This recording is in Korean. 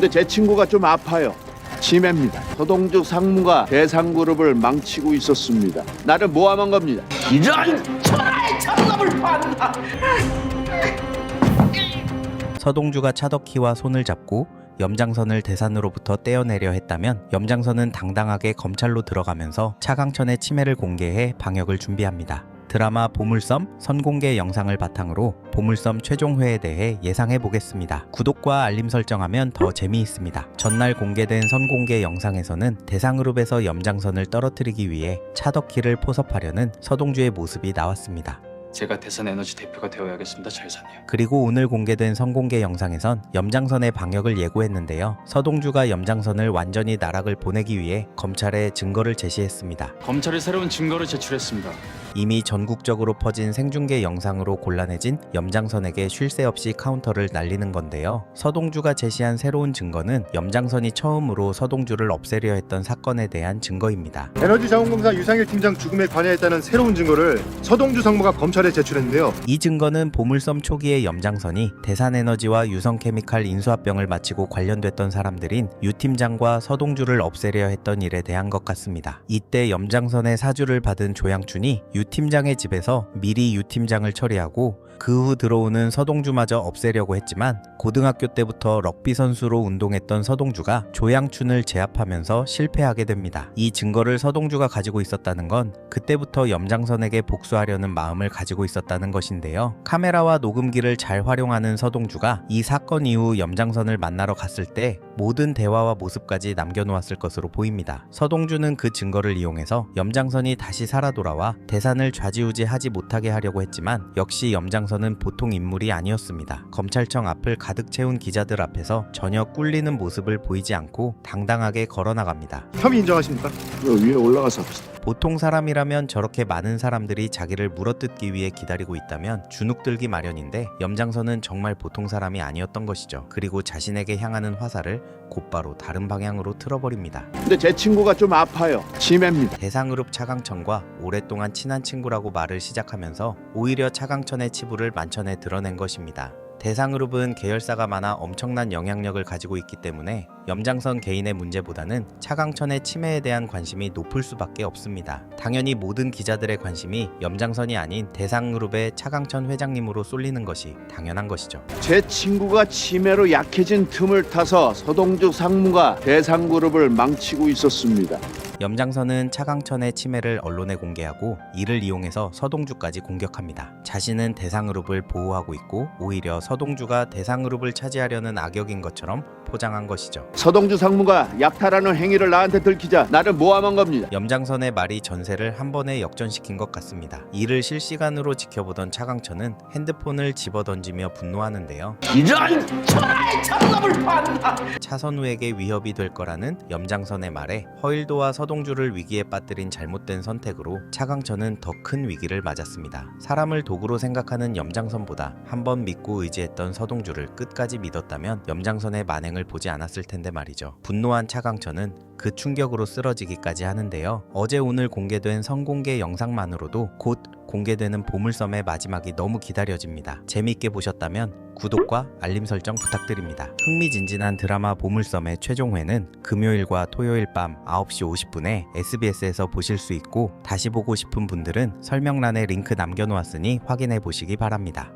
근데 제 친구가 좀 아파요. 치매입니다. 서동주 상무가 대상그룹을 망치고 있었습니다. 나를 모함한 겁니다. 이런 천하의 장갑을 봤나? 서동주가 차덕희와 손을 잡고 염장선을 대산으로부터 떼어내려 했다면 염장선은 당당하게 검찰로 들어가면서 차강천의 치매를 공개해 방역을 준비합니다. 드라마 보물섬 선공개 영상을 바탕으로 보물섬 최종회에 대해 예상해 보겠습니다. 구독과 알림 설정하면 더 재미있습니다. 전날 공개된 선공개 영상에서는 대상그룹에서 염장선을 떨어뜨리기 위해 차덕희를 포섭하려는 서동주의 모습이 나왔습니다. 제가 대선 에너지 대표가 되어야겠습니다, 잘사님. 그리고 오늘 공개된 선공개 영상에선 염장선의 방역을 예고했는데요. 서동주가 염장선을 완전히 나락을 보내기 위해 검찰에 증거를 제시했습니다. 검찰이 새로운 증거를 제출했습니다. 이미 전국적으로 퍼진 생중계 영상으로 곤란해진 염장선에게 쉴 새 없이 카운터를 날리는 건데요. 서동주가 제시한 새로운 증거는 염장선이 처음으로 서동주를 없애려 했던 사건에 대한 증거입니다. 에너지 자원공사 유상일 팀장 죽음에 관여했다는 새로운 증거를 서동주 상무가 검찰에 제출했는데요. 이 증거는 보물섬 초기의 염장선이 대산에너지와 유성케미칼 인수합병을 마치고 관련됐던 사람들인 유 팀장과 서동주를 없애려 했던 일에 대한 것 같습니다. 이때 염장선의 사주를 받은 조양춘이 유 팀장의 집에서 미리 유 팀장을 처리하고 그 후 들어오는 서동주마저 없애려고 했지만 고등학교 때부터 럭비 선수로 운동했던 서동주가 조양춘을 제압하면서 실패하게 됩니다. 이 증거를 서동주가 가지고 있었다는 건 그때부터 염장선에게 복수하려는 마음을 가지고 있었다는 것인데요. 카메라와 녹음기를 잘 활용하는 서동주가 이 사건 이후 염장선을 만나러 갔을 때 모든 대화와 모습까지 남겨놓았을 것으로 보입니다. 서동주는 그 증거를 이용해서 염장선이 다시 살아 돌아와 대산을 좌지우지하지 못하게 하려고 했지만 역시 염장선 은 보통 인물이 아니었습니다. 검찰청 앞을 가득 채운 기자들 앞에서 전혀 꿀리는 모습을 보이지 않고 당당하게 걸어나갑니다. 혐의 인정하십니까? 저 위에 올라가서 합시다. 보통 사람이라면 저렇게 많은 사람들이 자기를 물어뜯기 위해 기다리고 있다면 주눅들기 마련인데 염장선은 정말 보통 사람이 아니었던 것이죠. 그리고 자신에게 향하는 화살을 곧바로 다른 방향으로 틀어버립니다. 근데 제 친구가 좀 아파요. 치매입니다. 대상그룹 차강천과 오랫동안 친한 친구라고 말을 시작하면서 오히려 차강천의 치부를 만천에 드러낸 것입니다. 대상그룹은 계열사가 많아 엄청난 영향력을 가지고 있기 때문에 염장선 개인의 문제보다는 차강천의 치매에 대한 관심이 높을 수밖에 없습니다. 당연히 모든 기자들의 관심이 염장선이 아닌 대상그룹의 차강천 회장님으로 쏠리는 것이 당연한 것이죠. 제 친구가 치매로 약해진 틈을 타서 서동주 상무가 대상그룹을 망치고 있었습니다. 염장선은 차강천의 치매를 언론에 공개하고 이를 이용해서 서동주까지 공격합니다. 자신은 대상그룹을 보호하고 있고 오히려 서동주가 대상그룹을 차지하려는 악역인 것처럼 포장한 것이죠. 서동주 상무가 약탈하는 행위를 나한테 들키자 나를 모함한 겁니다. 염장선의 말이 전세를 한 번에 역전시킨 것 같습니다. 이를 실시간으로 지켜보던 차강천은 핸드폰을 집어던지며 분노하는데요. 이런 천하의 장갑을 봤나? 차선우에게 위협이 될 거라는 염장선의 말에 허일도와 서동주를 위기에 빠뜨린 잘못된 선택으로 차강천은 더 큰 위기를 맞았습니다. 사람을 도구로 생각하는 염장선보다 한 번 믿고 의지했던 서동주를 끝까지 믿었다면 염장선의 만행을 보지 않았을 텐데 말이죠. 분노한 차강천은 그 충격으로 쓰러지기까지 하는데요. 어제 오늘 공개된 선공개 영상만으로도 곧 공개되는 보물섬의 마지막이 너무 기다려집니다. 재미있게 보셨다면 구독과 알림 설정 부탁드립니다. 흥미진진한 드라마 보물섬의 최종회는 금요일과 토요일 밤 9시 50분에 SBS에서 보실 수 있고 다시 보고 싶은 분들은 설명란에 링크 남겨놓았으니 확인해 보시기 바랍니다.